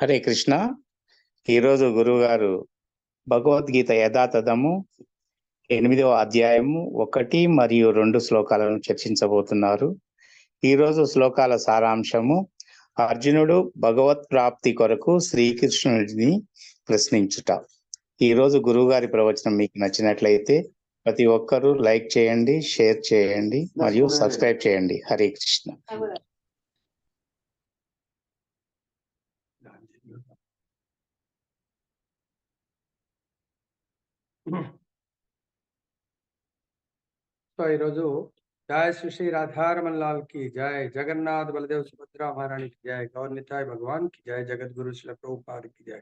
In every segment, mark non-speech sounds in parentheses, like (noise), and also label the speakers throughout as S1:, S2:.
S1: హరే కృష్ణ. ఈరోజు గురువు గారు భగవద్గీత యథాతథము ఎనిమిదవ అధ్యాయము ఒకటి మరియు రెండు శ్లోకాలను చర్చించబోతున్నారు. ఈరోజు శ్లోకాల సారాంశము అర్జునుడు భగవత్ ప్రాప్తి కొరకు శ్రీకృష్ణుడిని ప్రశ్నించుట. ఈరోజు గురువు గారి ప్రవచనం మీకు నచ్చినట్లయితే ప్రతి ఒక్కరూ లైక్ చేయండి షేర్ చేయండి మరియు సబ్స్క్రైబ్ చేయండి. హరే కృష్ణ.
S2: సో ఈరోజు జయ శ్రీ శ్రీ రాధారమన్ లాల్కి జయ జగన్నాథ్ బలదేవ్ సుభద్రా మహారాణి కి జయ గౌర్నితాయ్ భగవాన్కి జయ జగద్గురు శ్రీ ప్రభుపాద్కి జయ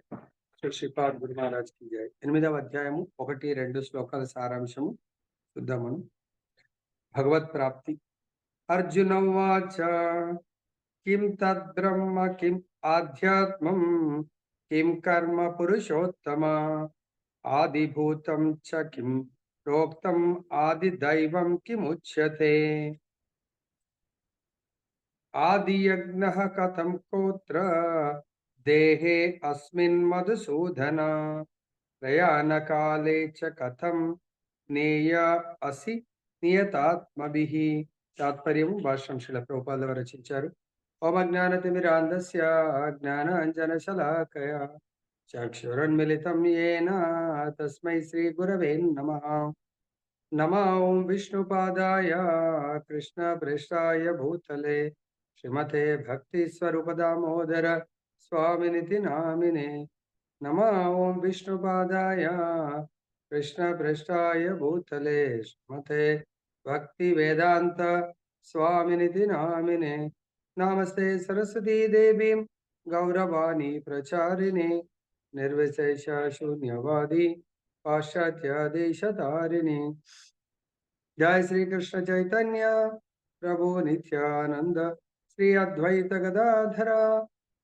S2: శ్రీ శ్రీపాద్ గురు మహారాజ్కి జయ ఎనిమిదవ అధ్యాయము ఒకటి రెండు శ్లోకాల సారాంశము చూద్దామను. భగవత్ ప్రాప్తి. అర్జున వాచ. కిం తద్బ్రహ్మ కిం ఆధ్యాత్మం కిం కర్మ పురుషోత్తమ. ఆదిభూతం చ కిం ప్రోక్తం ఆది దైవం కిముచ్యతే? ఆదియజ్ఞ కథం కోత్ర దేహే అస్మిన్ మధుసూదన ప్రయాణకాలే చ కథం నేయ అసి నియతాత్మభి. తాత్పర్యం భాష్యం శిల ప్రభుపాద రచించారు. ఓమ జ్ఞానతిమిరాంధస్య జ్ఞానాంజనశలాకయ. चक्षुरन्मिलितं येन तस्मै श्रीगुरवे नमः। नमः ॐ विष्णुपादाय कृष्णभ्रष्टाय भूतले। श्रीमते भक्तिस्वरूपदामोदर स्वामिनिति नामिने नमः ॐ विष्णुपादाय कृष्णभ्रष्टाय भूतले। श्रीमते भक्तिवेदान्त स्वामिनिति नामिने नमस्ते सरस्वती देवीं गौरवाणी प्रचारिणे। నామినే నమస్తే సరస్వతీ దేవీం గౌరవాణి ప్రచారిణి నిర్విశేష శూన్యవాది పాశ్చాత్య దేశతారిణి జయ శ్రీకృష్ణ చైతన్య ప్రభు నిత్యానంద శ్రీ అద్వైత గదాధర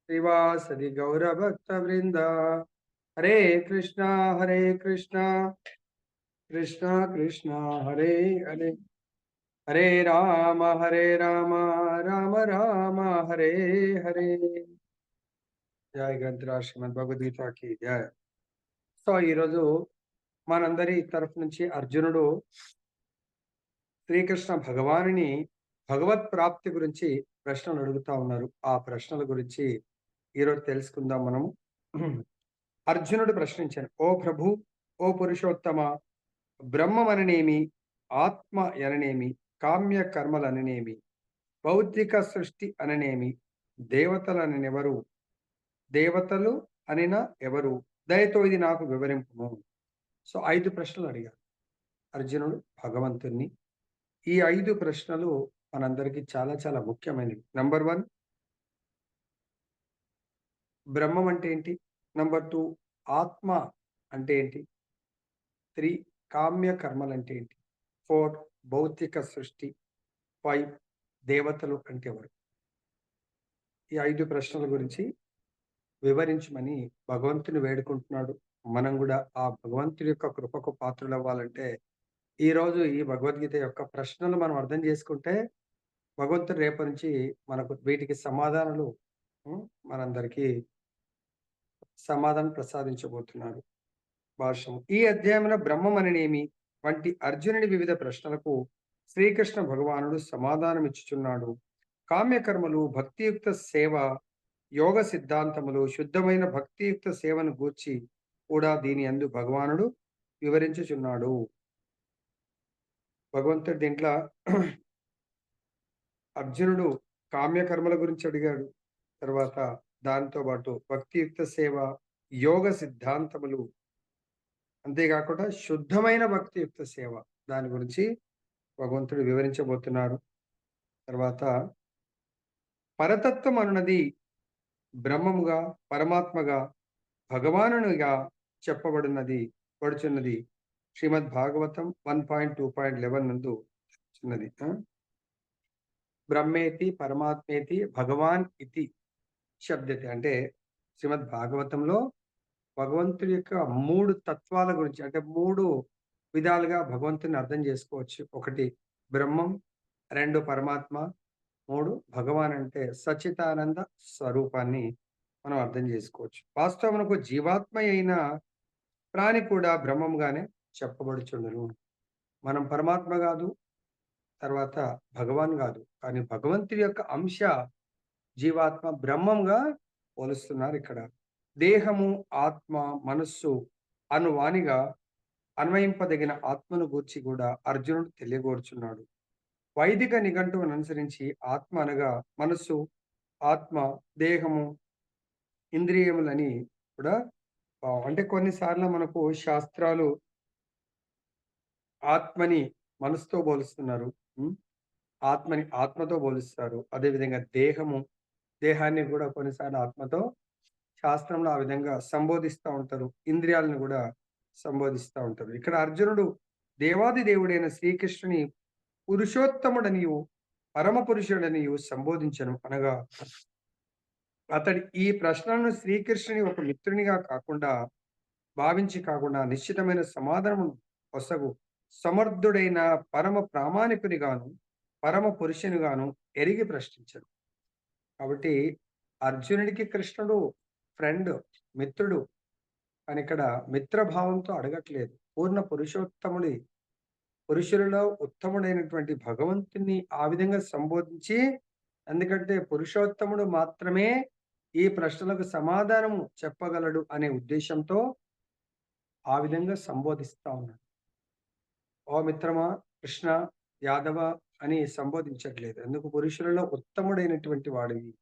S2: శ్రీవాసది గౌరభక్త వృంద హరే కృష్ణ హరే కృష్ణ కృష్ణ కృష్ణ హరే హరే హరే రామ హరే రామ రామ రామ హరే హరే జయ గ్రంథరా శ్రీమద్ భగవద్గీతకి జయ సో ఈరోజు మనందరి తరఫు నుంచి అర్జునుడు శ్రీకృష్ణ భగవానుని భగవత్ ప్రాప్తి గురించి ప్రశ్నలు అడుగుతా ఉన్నారు. ఆ ప్రశ్నల గురించి ఈరోజు తెలుసుకుందాం మనము. అర్జునుడు ప్రశ్నించాను ఓ ప్రభు ఓ పురుషోత్తమ బ్రహ్మం అననేమి ఆత్మ అననేమి కామ్య కర్మలు అననేమి భౌతిక సృష్టి అననేమి దేవతలు అననెవరు దేవతలు అనిన ఎవరు? దయతో ఇది నాకు వివరింపును. సో ఐదు ప్రశ్నలు అడిగారు. అర్జునుడు భగవంతుణ్ణి. ఈ ఐదు ప్రశ్నలు మనందరికీ చాలా చాలా ముఖ్యమైనవి. నంబర్ వన్ బ్రహ్మం అంటే ఏంటి? నంబర్ టూ ఆత్మ అంటే ఏంటి? త్రీ కామ్య కర్మలు అంటే ఏంటి? ఫోర్ భౌతిక సృష్టి. ఫైవ్ దేవతలు అంటే ఎవరు? ఈ ఐదు ప్రశ్నల గురించి వివరించమని భగవంతుని వేడుకుంటున్నాడు. మనం కూడా ఆ భగవంతుడి యొక్క కృపకు పాత్రలు అవ్వాలంటే ఈ రోజు ఈ భగవద్గీత యొక్క ప్రశ్నలు మనం అర్థం చేసుకుంటే భగవంతుడు రేపటి నుంచి మనకు వీటికి సమాధానాలు మనందరికీ సమాధానం ప్రసాదించబోతున్నాడు. భాష్యం ఈ అధ్యాయంలో బ్రహ్మం అనేమి వంటి అర్జునుడి వివిధ ప్రశ్నలకు శ్రీకృష్ణ భగవానుడు సమాధానం ఇచ్చుచున్నాడు కామ్యకర్మలు భక్తియుక్త సేవ యోగ సిద్ధాంతములు శుద్ధమైన భక్తియుక్త సేవను గూర్చి కూడా దీని అందు భగవానుడు వివరించుచున్నాడు. భగవంతుడు దీంట్లో అర్జునుడు కామ్యకర్మల గురించి అడిగాడు. తర్వాత దాంతో పాటు భక్తియుక్త సేవ యోగ సిద్ధాంతములు అంతేకాకుండా శుద్ధమైన భక్తియుక్త సేవ దాని గురించి భగవంతుడు వివరించబోతున్నారు. తర్వాత పరతత్వం అన్నది బ్రహ్మముగా పరమాత్మగా భగవానునిగా చెప్పబడినది పడుచున్నది. Shrimad Bhagavatam one point two point eleven నందు చిన్నది బ్రహ్మేతి పరమాత్మేతి భగవాన్ ఇతి శబ్దతి. అంటే శ్రీమద్ భాగవతంలో భగవంతుడి యొక్క మూడు తత్వాల గురించి అంటే మూడు విధాలుగా భగవంతుని అర్థం చేసుకోవచ్చు. ఒకటి బ్రహ్మం రెండు పరమాత్మ మూడు భగవాన్ అంటే సచితానంద స్వరూపాన్ని మనం అర్థం చేసుకోవచ్చు. వాస్తవమునకు జీవాత్మ అయిన ప్రాణి కూడా బ్రహ్మంగానే చెప్పబడుచుండను. మనం పరమాత్మ కాదు తర్వాత భగవాన్ కాదు. కానీ భగవంతుడి యొక్క అంశ జీవాత్మ బ్రహ్మంగా పోలుస్తున్నారు ఇక్కడ. దేహము ఆత్మ మనస్సు అనువానిగా అన్వయింపదగిన ఆత్మను గూర్చి కూడా అర్జునుడు తెలియగోర్చున్నాడు. వైదిక నిఘంటువును అనుసరించి ఆత్మ అనగా మనస్సు ఆత్మ దేహము ఇంద్రియములని కూడా అంటే కొన్నిసార్లు మనకు శాస్త్రాలు ఆత్మని మనసుతో పోలుస్తున్నారు ఆత్మని ఆత్మతో పోలుస్తారు అదేవిధంగా దేహము దేహాన్ని కూడా కొన్నిసార్లు ఆత్మతో శాస్త్రంలో ఆ విధంగా సంబోధిస్తూ ఉంటారు. ఇంద్రియాలను కూడా సంబోధిస్తూ ఉంటారు. ఇక్కడ అర్జునుడు దేవాది దేవుడైన శ్రీకృష్ణుని పురుషోత్తముడనియు పరమ పురుషుడనియు సంబోధించను అనగా అతడి ఈ ప్రశ్నలను శ్రీకృష్ణుని ఒక మిత్రునిగా కాకుండా భావించి కాకుండా నిశ్చితమైన సమాధానం కొసగు సమర్థుడైన పరమ ప్రామాణికునిగాను పరమ పురుషునిగాను ఎరిగి ప్రశ్నించడు కాబట్టి అర్జునుడికి కృష్ణుడు ఫ్రెండ్ మిత్రుడు అని ఇక్కడ మిత్రభావంతో అడగట్లేదు. పూర్ణ పురుషోత్తముడి పురుషులలో ఉత్తముడైనటువంటి భగవంతుని ఆ విధంగా సంబోధించి ఎందుకంటే పురుషోత్తముడు మాత్రమే ఈ ప్రశ్నలకు సమాధానము చెప్పగలడు అనే ఉద్దేశంతో ఆ విధంగా సంబోధిస్తా ఉన్నాడు. ఓ మిత్రమా కృష్ణ యాదవ అని సంబోధించట్లేదు. ఎందుకు? పురుషులలో ఉత్తముడైనటువంటి వాడివి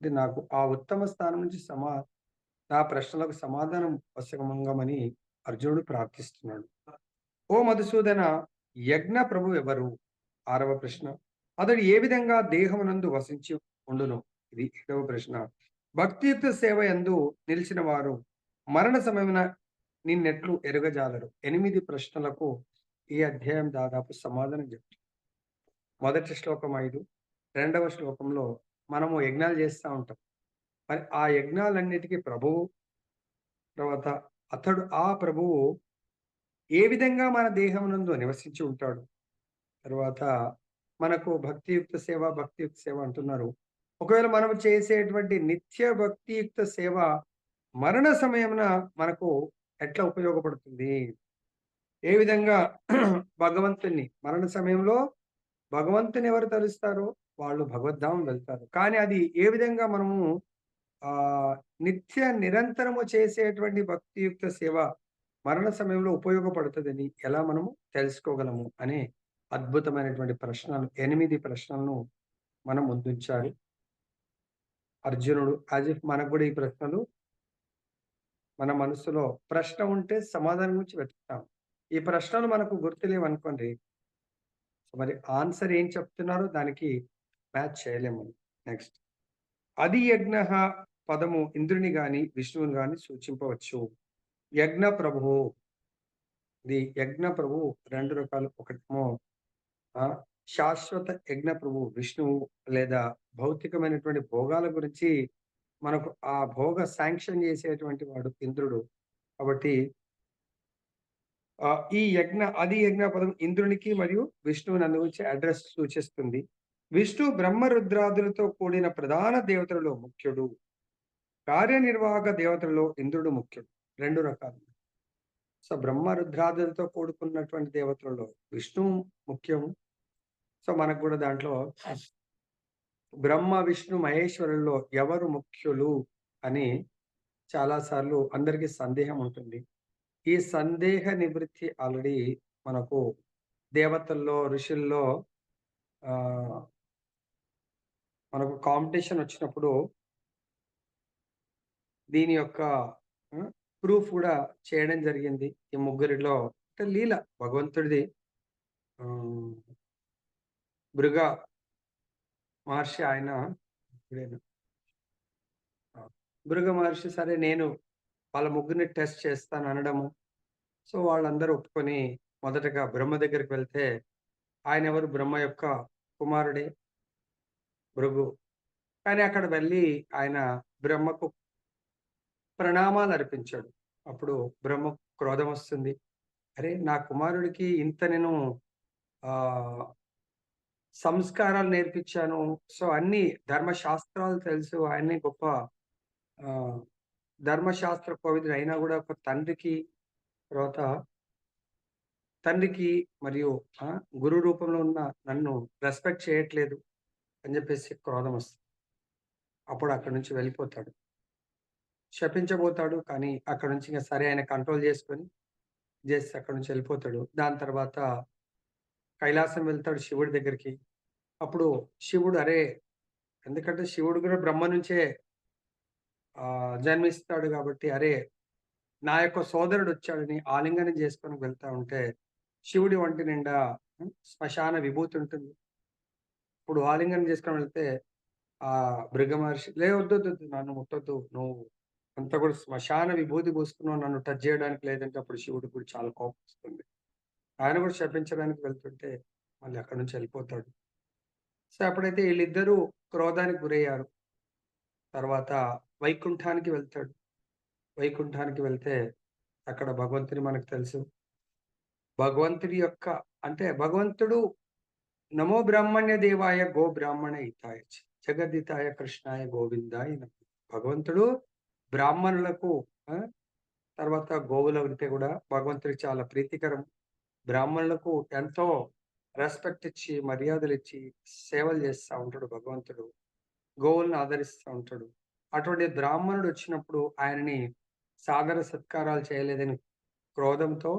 S2: అంటే నాకు ఆ ఉత్తమ స్థానం నుంచి సమా నా ప్రశ్నలకు సమాధానం వసగమంగమని అర్జునుడు ప్రార్థిస్తున్నాడు. ఓ మధుసూదన యజ్ఞ ప్రభు ఎవరు? ఆరవ ప్రశ్న. అతడు ఏ విధంగా దేహమునందు వసించి ఉండును? ఇది ఏడవ ప్రశ్న. భక్తియుక్త సేవ ఎందు నిలిచిన వారు మరణ సమయమున నిన్నెట్లు ఎరుగజాలరు. ఎనిమిది ప్రశ్నలకు ఈ అధ్యాయం దాదాపు సమాధానం చెప్తుంది. మొదటి శ్లోకం ఐదు రెండవ శ్లోకంలో మనము యజ్ఞాలు చేస్తూ ఉంటాం. మరి ఆ యజ్ఞాలన్నిటికీ ప్రభువు తర్వాత అతడు ఆ ప్రభువు ఏ విధంగా మన దేహమునందు నివసించి ఉంటాడు? తర్వాత మనకు భక్తియుక్త సేవ భక్తియుక్త సేవ అంటున్నారు. ఒకవేళ మనం చేసేటువంటి నిత్య భక్తియుక్త సేవ మరణ సమయమున మనకు ఎట్లా ఉపయోగపడుతుంది? ఏ విధంగా (clears throat) భగవంతుని మరణ సమయంలో భగవంతుని ఎవరు తలుస్తారో వాళ్ళు భగవద్ధామం వెళ్తారు. కానీ అది ఏ విధంగా మనము ఆ నిత్య నిరంతరము చేసేటువంటి భక్తియుక్త సేవ మరణ సమయంలో ఉపయోగపడుతుందని ఎలా మనము తెలుసుకోగలము అనే అద్భుతమైనటువంటి ప్రశ్నలు ఎనిమిది ప్రశ్నలను మనం ముందుంచాలి. అర్జునుడు యాజ్ ఇఫ్ మనకు కూడా ఈ ప్రశ్నలు మన మనసులో ప్రశ్న ఉంటే సమాధానం గురించి వెతుకుతాం. ఈ ప్రశ్నలు మనకు గుర్తులేవనుకోండి మరి ఆన్సర్ ఏం చెప్తున్నారో దానికి మ్యాచ్ చేయలేము నెక్స్ట్. అది యజ్ఞ పదము ఇంద్రుని గాని విష్ణువుని గాని సూచింపవచ్చు. యజ్ఞ ప్రభువు ఇది యజ్ఞ ప్రభువు రెండు రకాలు. ఒకటేమో ఆ శాశ్వత యజ్ఞ ప్రభు విష్ణువు లేదా భౌతికమైనటువంటి భోగాల గురించి మనకు ఆ భోగ శాంక్షన్ చేసేటువంటి వాడు ఇంద్రుడు. కాబట్టి ఈ యజ్ఞ అది యజ్ఞ పదం ఇంద్రునికి మరియు విష్ణువుని అందు గురించి అడ్రస్ సూచిస్తుంది. విష్ణు బ్రహ్మరుద్రాదులతో కూడిన ప్రధాన దేవతలలో ముఖ్యుడు. కార్యనిర్వాహక దేవతలలో ఇంద్రుడు ముఖ్యుడు. రెండు రకాలు. సో బ్రహ్మ రుద్రాదులతో కూడుకున్నటువంటి దేవతలలో విష్ణువు ముఖ్యము సో మనకు కూడా దాంట్లో బ్రహ్మ విష్ణు మహేశ్వరుల్లో ఎవరు ముఖ్యులు అని చాలా సార్లు అందరికీ సందేహం ఉంటుంది. ఈ సందేహ నివృత్తి ఆల్రెడీ మనకు దేవతల్లో ఋషుల్లో ఆ మనకు కాంపిటీషన్ వచ్చినప్పుడు దీని యొక్క ప్రూఫ్ కూడా చేయడం జరిగింది. ఈ ముగ్గురిలో అంటే లీల భగవంతుడిది. మృగ మహర్షి ఆయన మృగ మహర్షి సరే నేను వాళ్ళ ముగ్గురిని టెస్ట్ చేస్తాను అనడము. సో వాళ్ళందరూ ఒప్పుకొని మొదటగా బ్రహ్మ దగ్గరికి వెళ్తే ఆయన ఎవరు? బ్రహ్మ యొక్క కుమారుడే భృగు. కానీ అక్కడ వెళ్ళి ఆయన బ్రహ్మకు ప్రణామాలు అర్పించాడు. అప్పుడు బ్రహ్మ క్రోధం వస్తుంది. అరే నా కుమారుడికి ఇంత నేను ఆ సంస్కారాలు నేర్పించాను. సో అన్ని ధర్మశాస్త్రాలు తెలుసు. ఆయన్ని గొప్ప ఆ ధర్మశాస్త్ర కోవిదుడు అయినా కూడా ఒక తండ్రికి తర్వాత తండ్రికి మరియు గురు రూపంలో ఉన్న నన్ను రెస్పెక్ట్ చేయట్లేదు అని చెప్పేసి క్రోధం వస్తుంది. అప్పుడు అక్కడి నుంచి వెళ్ళిపోతాడు. శపించబోతాడు కానీ అక్కడ నుంచి ఇంకా సరే ఆయన కంట్రోల్ చేసుకొని చేసి అక్కడ నుంచి వెళ్ళిపోతాడు. దాని తర్వాత కైలాసం వెళ్తాడు శివుడి దగ్గరికి. అప్పుడు శివుడు అరే ఎందుకంటే శివుడు కూడా బ్రహ్మ నుంచే జన్మిస్తాడు కాబట్టి అరే నా యొక్క సోదరుడు వచ్చాడని ఆలింగనం చేసుకొని వెళ్తా ఉంటే శివుడి వంటి నిండా శ్మశాన విభూతి ఉంటుంది. ఇప్పుడు ఆలింగనం చేసుకొని వెళ్తే ఆ మృగ మహర్షి లే వద్దు వద్దు, నన్ను ముట్టొద్దు నువ్వు అంత కూడా శ్మశాన విభూతి పోసుకున్నావు నన్ను టచ్ చేయడానికి లేదంటే అప్పుడు శివుడు కూడా చాలా కోపం వస్తుంది. ఆయన కూడా శపించడానికి వెళ్తుంటే మళ్ళీ అక్కడి నుంచి వెళ్ళిపోతాడు. సో అప్పుడైతే వీళ్ళిద్దరూ క్రోధానికి గురయ్యారు. తర్వాత వైకుంఠానికి వెళ్తాడు. వైకుంఠానికి వెళ్తే అక్కడ భగవంతుని మనకు తెలుసు. భగవంతుడి యొక్క అంటే భగవంతుడు నమో బ్రాహ్మణ్య దేవాయ గో బ్రాహ్మణ ఇతాయ చ, జగద్దితాయ కృష్ణాయ గోవిందాయ భగవంతుడు బ్రాహ్మణులకు తర్వాత గోవుల ఉంటే కూడా భగవంతుడికి చాలా ప్రీతికరం. బ్రాహ్మణులకు ఎంతో రెస్పెక్ట్ ఇచ్చి మర్యాదలు ఇచ్చి సేవలు చేస్తూ ఉంటాడు భగవంతుడు. గోవులను ఆదరిస్తూ ఉంటాడు. అటువంటి బ్రాహ్మణుడు వచ్చినప్పుడు ఆయనని సాదర సత్కారాలు చేయలేదని క్రోధంతో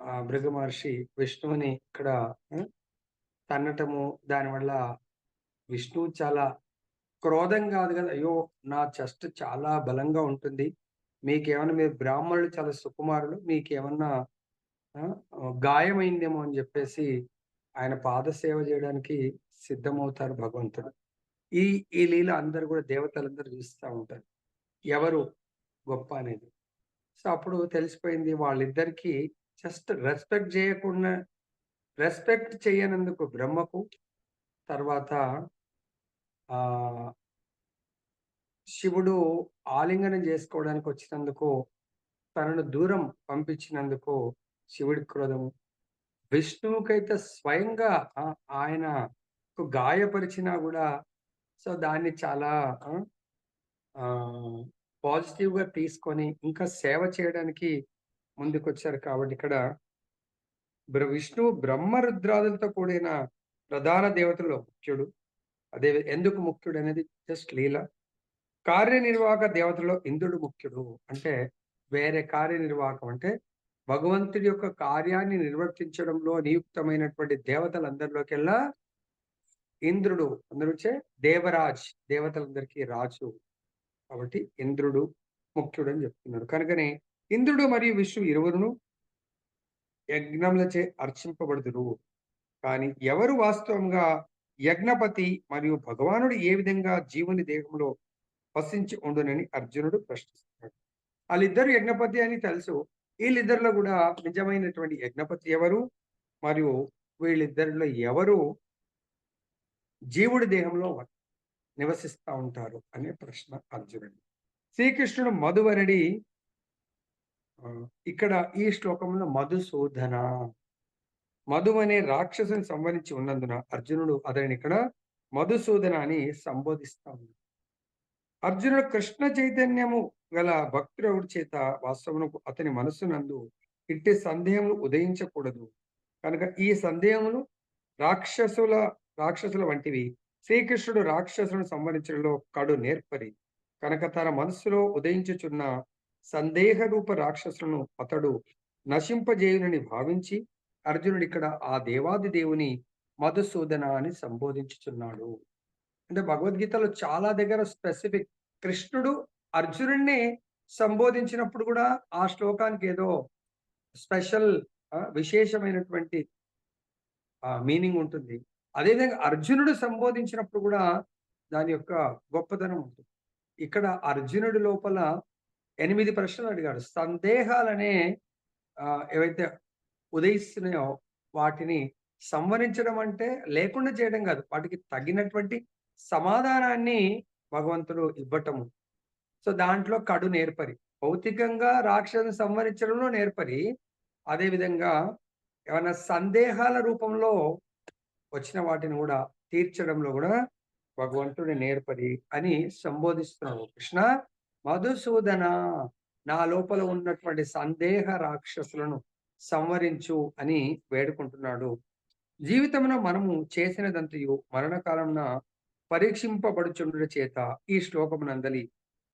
S2: ఆ భృగ మహర్షి విష్ణువుని ఇక్కడ తన్నటము దానివల్ల విష్ణువు చాలా క్రోధం కాదు కదా. అయ్యో నా చెస్ట్ చాలా బలంగా ఉంటుంది. మీకేమన్నా మీరు బ్రాహ్మణులు చాలా సుకుమారులు మీకేమన్నా గాయమైందేమో అని చెప్పేసి ఆయన పాద సేవ చేయడానికి సిద్ధమవుతారు భగవంతుడు. ఈ ఈ లీల అందరు కూడా దేవతలందరూ చూస్తూ ఉంటారు. ఎవరు గొప్ప అనేది. సో అప్పుడు తెలిసిపోయింది వాళ్ళిద్దరికి జస్ట్ రెస్పెక్ట్ చేయకుండా రెస్పెక్ట్ చేయనందుకు బ్రహ్మకు తర్వాత ఆ శివుడు ఆలింగనం చేసుకోవడానికి వచ్చినందుకు తనను దూరం పంపించినందుకు శివుడి క్రోధము. విష్ణువుకైతే స్వయంగా ఆ, ఆయన గాయపరిచినా కూడా సో దాన్ని చాలా పాజిటివ్గా తీసుకొని ఇంకా సేవ చేయడానికి ముందుకొచ్చారు కాబట్టి ఇక్కడ విష్ణువు బ్రహ్మరుద్రాదులతో కూడిన ప్రధాన దేవతలు ముఖ్యుడు. అదే ఎందుకు ముఖ్యుడు అనేది జస్ట్ లీల. కార్యనిర్వాహక దేవతలో ఇంద్రుడు ముఖ్యుడు అంటే వేరే కార్యనిర్వాహకం అంటే భగవంతుడి యొక్క కార్యాన్ని నిర్వర్తించడంలో నియుక్తమైనటువంటి దేవతలందరిలోకెల్లా ఇంద్రుడు అందరిచే దేవరాజ్ దేవతలందరికీ రాజు. కాబట్టి ఇంద్రుడు ముఖ్యుడు అని చెప్తున్నాడు. కనుకనే ఇంద్రుడు మరియు విష్ణు ఇరువురును యజ్ఞములచే అర్చింపబడుదురు. కానీ ఎవరు వాస్తవంగా యజ్ఞపతి మరియు భగవానుడు ఏ విధంగా జీవుని దేహంలో వసించి ఉండునని అర్జునుడు ప్రశ్నిస్తున్నాడు. వాళ్ళిద్దరు యజ్ఞపతి అని తెలుసు. వీళ్ళిద్దరిలో కూడా నిజమైనటువంటి యజ్ఞపతి ఎవరు? మరియు వీళ్ళిద్దరిలో ఎవరు జీవుడి దేహంలో నివసిస్తూ ఉంటారు అనే ప్రశ్న అర్జునుడు శ్రీకృష్ణుడు మధువరుడి ఇక్కడ ఈ శ్లోకంలో మధుసూదన మధు అనే రాక్షసుని సంబంధించి ఉన్నందున అర్జునుడు అతనిని ఇక్కడ మధుసూదన అని సంబోధిస్తా అర్జునుడు కృష్ణ చైతన్యము గల భక్తుడు చేత వాస్తవమునకు అతని మనస్సునందు ఇట్టి సందేహములు ఉదయించకూడదు. కనుక ఈ సందేహములు రాక్షసుల రాక్షసుల వంటివి శ్రీకృష్ణుడు రాక్షసులను సంబంధించడంలో కడు నేర్పరి. కనుక తన మనస్సులో ఉదయించుచున్న సందేహ రూప రాక్షసులను అతడు నశింపజేయునని భావించి అర్జునుడు ఇక్కడ ఆ దేవాది దేవుని మధుసూదన అని సంబోధించుచున్నాడు. అంటే భగవద్గీతలో చాలా దగ్గర స్పెసిఫిక్ కృష్ణుడు అర్జునుడిని సంబోధించినప్పుడు కూడా ఆ శ్లోకానికి ఏదో స్పెషల్ విశేషమైనటువంటి మీనింగ్ ఉంటుంది. అదేవిధంగా అర్జునుడు సంబోధించినప్పుడు కూడా దాని యొక్క గొప్పతనం ఉంటుంది. ఇక్కడ అర్జునుడి లోపల ఎనిమిది ప్రశ్నలు అడిగాడు. సందేహాలనే ఆ, ఏవైతే ఉదయిస్తున్నాయో వాటిని సంవరించడం అంటే లేకుండా చేయడం కాదు. వాటికి తగినటువంటి సమాధానాన్ని భగవంతుడు ఇవ్వటము. సో దాంట్లో కడు నేర్పరి. భౌతికంగా రాక్షసుని సంవరించడంలో నేర్పరి. అదే విధంగా ఏమైనా సందేహాల రూపంలో వచ్చిన వాటిని కూడా తీర్చడంలో కూడా భగవంతుడి నేర్పరి అని సంబోధిస్తున్నాడు కృష్ణ మధుసూదన నా లోపల ఉన్నటువంటి సందేహ రాక్షసులను సంవరించు అని వేడుకుంటున్నాడు. జీవితమున మనము చేసినదంతయు మరణకాలమున పరీక్షింపబడుచుండుట చేత ఈ శ్లోకమునందలి.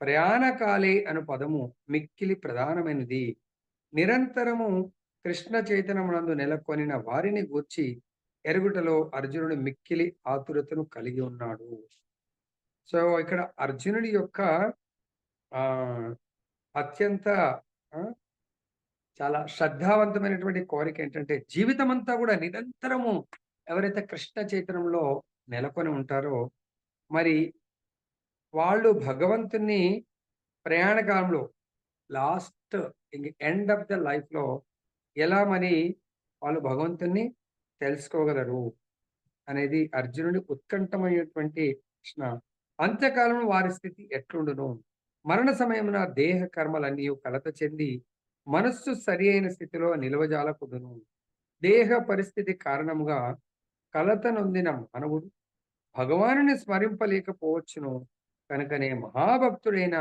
S2: ప్రయాణకాలే అను పదము మిక్కిలి ప్రధానమైనది. నిరంతరము కృష్ణ చైతన్యమునందు నెలకొనిన వారిని గూర్చి ఎరుగుటలో అర్జునుడు మిక్కిలి ఆతురతను కలిగి ఉన్నాడు. సో ఇక్కడ అర్జునుడి యొక్క ఆ అత్యంత ఆ, చాలా శ్రద్ధావంతమైనటువంటి కోరిక ఏంటంటే జీవితం అంతా కూడా నిరంతరము ఎవరైతే కృష్ణ చైతన్యంలో నెలకొని ఉంటారో మరి వాళ్ళు భగవంతుని ప్రయాణ కాలంలో లాస్ట్ ఎండ్ ఆఫ్ ద లైఫ్లో ఎలా మరి వాళ్ళు భగవంతుని తెలుసుకోగలరు అనేది అర్జునుడి ఉత్కంఠమైనటువంటి ప్రశ్న. అంత్యకాలంలో వారి స్థితి ఎట్లుండును? మరణ సమయమున దేహ కర్మలన్నీ కలత చెంది మనస్సు సరి అయిన స్థితిలో నిలవజాలకుదును. దేహ పరిస్థితి కారణముగా కలత నొందిన మానవుడు భగవానుని స్మరింపలేకపోవచ్చును. కనుకనే మహాభక్తుడైన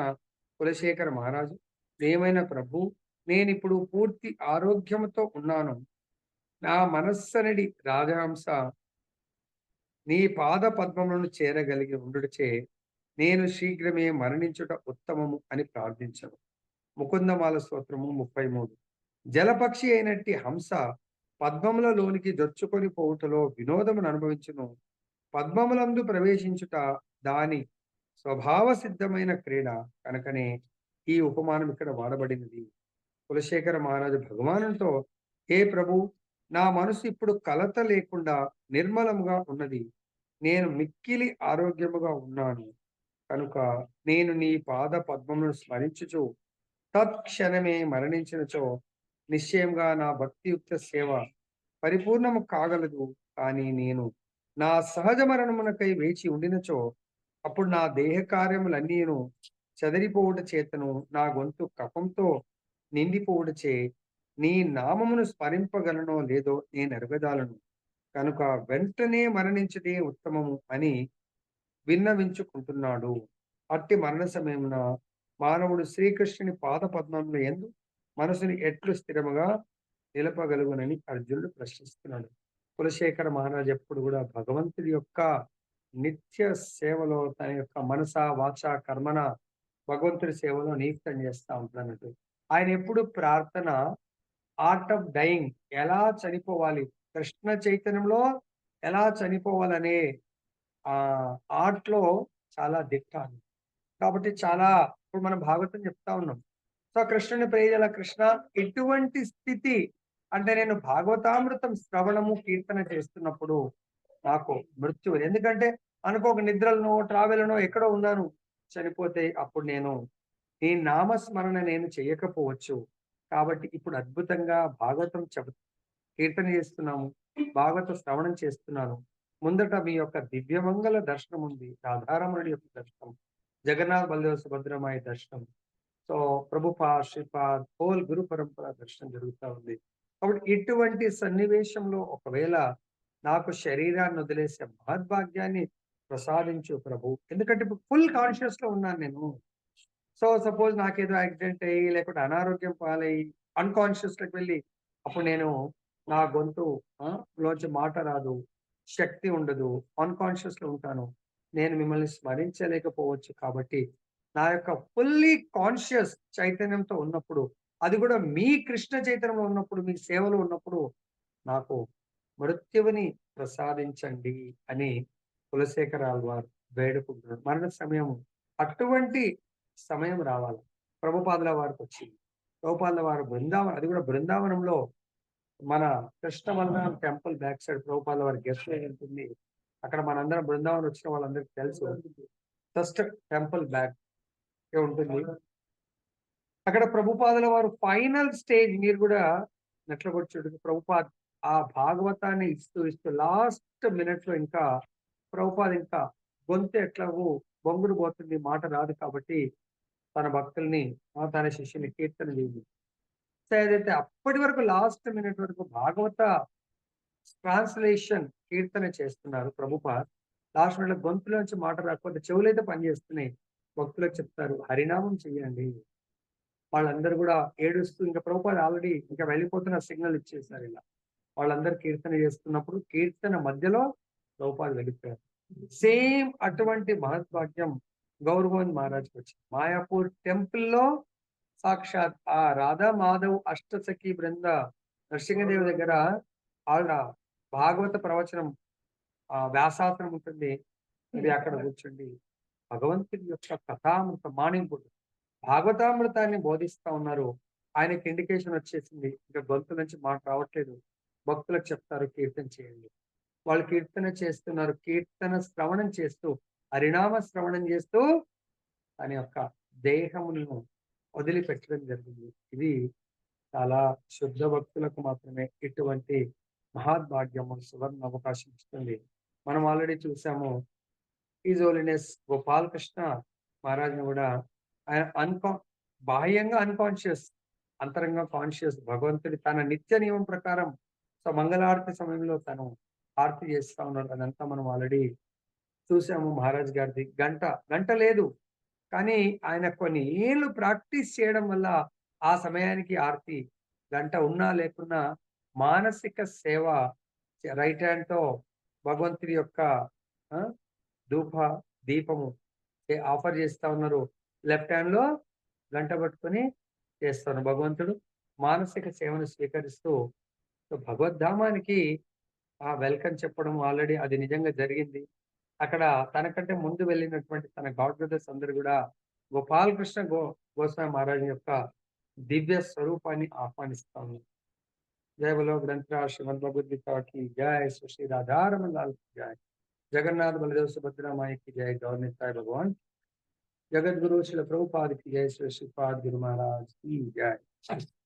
S2: కులశేఖర మహారాజు దేవైన ప్రభు నేనిప్పుడు పూర్తి ఆరోగ్యముతో ఉన్నాను. నా మనస్సనడి రాజహంస నీ పాద పద్మములను చేరగలిగి ఉండుటచే నేను శీఘ్రమే మరణించుట ఉత్తమము అని ప్రార్థించను. ముకుందమాల స్తోత్రము ముప్పై మూడు జలపక్షి అయినట్టి హంస పద్మముల లోనికి జొచ్చుకొని పోవుటలో వినోదమును అనుభవించును. పద్మములందు ప్రవేశించుట దాని స్వభావ సిద్ధమైన క్రీడ కనుకనే ఈ ఉపమానం ఇక్కడ వాడబడినది. కులశేఖర మహారాజు భగవానుతో హే ప్రభు నా మనసు ఇప్పుడు కలత లేకుండా నిర్మలముగా ఉన్నది. నేను మిక్కిలి ఆరోగ్యముగా ఉన్నాను. కనుక నేను నీ పాద పద్మమును స్మరించుచు తత్క్షణమే మరణించినచో నిశ్చయంగా నా భక్తియుక్త సేవ పరిపూర్ణము కాగలదు. కానీ నేను నా సహజ మరణమునకై వేచి ఉండినచో అప్పుడు నా దేహ కార్యములన్నీను చదిరిపోవుట చేతను నా గొంతు కపంతో నిండిపోవుటచే నీ నామమును స్మరింపగలనో లేదో నేను ఎరగదాలను కనుక వెంటనే మరణించదే ఉత్తమము అని విన్నవించుకుంటున్నాడు. అట్టి మరణ సమయమున మానవుడు శ్రీకృష్ణుని పాద పద్మంలో ఎందు మనసుని ఎట్లు స్థిరముగా నిలపగలుగునని అర్జునుడు ప్రశ్నిస్తున్నాడు. కులశేఖర మహారాజు ఎప్పుడు కూడా భగవంతుడి యొక్క నిత్య సేవలో తన యొక్క మనస వాచ కర్మన భగవంతుడి సేవలో నియుక్తం చేస్తూ ఉంటున్నట్టు ఆయన ఎప్పుడు ప్రార్థన ఆర్ట్ ఆఫ్ డైయింగ్ ఎలా చనిపోవాలి కృష్ణ చైతన్యంలో ఎలా చనిపోవాలనే ఆ ఆర్ట్లో చాలా దిట్టాను కాబట్టి చాలా ఇప్పుడు మనం భాగవతం చెప్తా ఉన్నాం. సో కృష్ణుని ప్రేజల కృష్ణ ఎటువంటి స్థితి అంటే నేను భాగవతామృతం శ్రవణము కీర్తన చేస్తున్నప్పుడు నాకు మృత్యు ఎందుకంటే అనుకోక నిద్రలను ట్రావెల్ను ఎక్కడో ఉన్నాను. చనిపోతే అప్పుడు నేను నీ నామస్మరణ నేను చేయకపోవచ్చు. కాబట్టి ఇప్పుడు అద్భుతంగా భాగవతం చెబు కీర్తన చేస్తున్నాము భాగవత శ్రవణం చేస్తున్నాను. ముందట మీ యొక్క దివ్యమంగళ దర్శనం ఉంది రాధారమణుడి యొక్క దర్శనం. జగన్నాథ్ బలదేవ సుభద్రమాయ దర్శనం. సో ప్రభుపా శ్రీపాద్ హోల్ గురు పరంపర దర్శనం జరుగుతూ ఉంది. కాబట్టి ఇటువంటి సన్నివేశంలో ఒకవేళ నాకు శరీరాన్ని వదిలేసే మహద్భాగ్యాన్ని ప్రసాదించు ప్రభు. ఎందుకంటే ఇప్పుడు ఫుల్ కాన్షియస్లో ఉన్నాను నేను. సో సపోజ్ నాకేదో యాక్సిడెంట్ అయ్యి లేకుంటే అనారోగ్యం పాలయ్యి అన్కాన్షియస్లోకి వెళ్ళి అప్పుడు నేను నా గొంతు లోంచి మాట రాదు. శక్తి ఉండదు. అన్కాన్షియస్లో ఉంటాను. నేను మిమ్మల్ని స్మరించలేకపోవచ్చు కాబట్టి నా యొక్క ఫుల్లీ కాన్షియస్ చైతన్యంతో ఉన్నప్పుడు అది కూడా మీ కృష్ణ చైతన్యంలో ఉన్నప్పుడు మీ సేవలో ఉన్నప్పుడు నాకు మృత్యువుని ప్రసాదించండి అని కులశేఖరాలు వారు వేడుకుంటున్నారు. మరణ సమయం అటువంటి సమయం రావాలి. ప్రభుపాదుల వారికి వచ్చింది. ప్రభుపాదుల వారు బృందావనం అది కూడా బృందావనంలో మన కృష్ణవల్ల టెంపుల్ బ్యాక్ సైడ్ ప్రభుపాదుల వారి గెస్ట్ ఉంటుంది. అక్కడ మనందరం బృందావనం వచ్చిన వాళ్ళందరికీ తెలుసు. ఫస్ట్ టెంపుల్ బ్యాక్ ఉంటుంది. అక్కడ ప్రభుపాదుల వారు ఫైనల్ స్టేజ్ మీరు కూడా నెట్ల ప్రభుపాద్ ఆ భాగవతాన్ని ఇస్తూ ఇస్తూ లాస్ట్ మినిట్లో ఇంకా ప్రభుపాద్ ఇంకా గొంతు ఎట్లాగో బొంగురు పోతుంది మాట రాదు కాబట్టి తన భక్తుల్ని తన శిష్యుని కీర్తన చేయండి. సో ఏదైతే అప్పటి వరకు లాస్ట్ మినిట్ వరకు భాగవత ట్రాన్స్లేషన్ కీర్తన చేస్తున్నారు ప్రభుప లాస్ట్ మినిట్ గొంతులోంచి మాట రాకపోతే చెవులైతే పనిచేస్తున్నాయి భక్తులకు చెప్తారు హరినామం చెయ్యండి. వాళ్ళందరూ కూడా ఏడుస్తూ ఇంకా ప్రభుపాద ఆల్రెడీ ఇంకా వెళ్ళిపోతున్న సిగ్నల్ ఇచ్చేసారు ఇలా. వాళ్ళందరూ కీర్తన చేస్తున్నప్పుడు కీర్తన మధ్యలో లోపాలు వెళ్ళిపోయారు సేమ్ అటువంటి మహద్భాగ్యం గౌరవన్ మహారాజ్కి వచ్చింది. మాయాపూర్ టెంపుల్లో సాక్షాత్ ఆ రాధా మాధవ్ అష్టసఖి బృంద నరసింహదేవి దగ్గర వాళ్ళ భాగవత ప్రవచనం ఆ వ్యాసాసనం ఉంటుంది. అది అక్కడ కూర్చోండి భగవంతుడి యొక్క కథామృత మాణింపుడు భాగవతామృతాన్ని బోధిస్తా ఉన్నారు. ఆయనకి ఇండికేషన్ వచ్చేసింది. ఇంకా గొంతు నుంచి మాట రావట్లేదు. భక్తులకు చెప్తారు కీర్తన చేయండి. వాళ్ళు కీర్తన చేస్తున్నారు. కీర్తన శ్రవణం చేస్తూ హరినామ శ్రవణం చేస్తూ తన యొక్క దేహములను వదిలిపెట్టడం జరిగింది. ఇది చాలా శుద్ధ భక్తులకు మాత్రమే. ఇటువంటి మహాద్భాగ్యము సువర్ణ అవకాశం ఇస్తుంది మనం ఆల్రెడీ చూసాము ఈజ్ ఓలినెస్ గోపాలకృష్ణ మహారాజ్ని కూడా ఆయన అన్కా బాహ్యంగా అన్కాన్షియస్ అంతరంగా కాన్షియస్ భగవంతుడి తన నిత్య నియమం ప్రకారం సో మంగళారతి సమయంలో తను ఆర్తి చేస్తా ఉన్నాడు. అదంతా మనం ఆల్రెడీ చూసాము మహారాజ్ గారిది. గంట గంట లేదు. కానీ ఆయన కొన్ని ఏళ్ళు ప్రాక్టీస్ చేయడం వల్ల ఆ సమయానికి ఆర్తి గంట ఉన్నా లేకున్నా మానసిక సేవ రైట్ హ్యాండ్తో భగవంతుడి యొక్క ధూప దీపము ఏ- ఆఫర్ చేస్తా ఉన్నారు. లెఫ్ట్ హ్యాండ్లో గంట పట్టుకొని చేస్తాను భగవంతుడు. మానసిక సేవను స్వీకరిస్తూ భగవద్ధామానికి ఆ వెల్కమ్ చెప్పడం ఆల్రెడీ అది నిజంగా జరిగింది. అక్కడ తనకంటే ముందు వెళ్ళినటువంటి తన గాడ్ బ్రదర్స్ అందరు కూడా గోపాలకృష్ణ గో గోస్వామి మహారాజు యొక్క దివ్య స్వరూపాన్ని ఆహ్వానిస్తా ఉన్నారు. जय बोलो, ग्रंथराज श्रीमद भगवद गीता की जय। श्री राधा रमन लाल की जय। जगन्नाथ बलदेव सुभद्रा माई की जय। गौर निताय भगवान। जगत गुरु श्री प्रभुपाद की जय। श्री श्रीपाद गुरु महाराज की जय।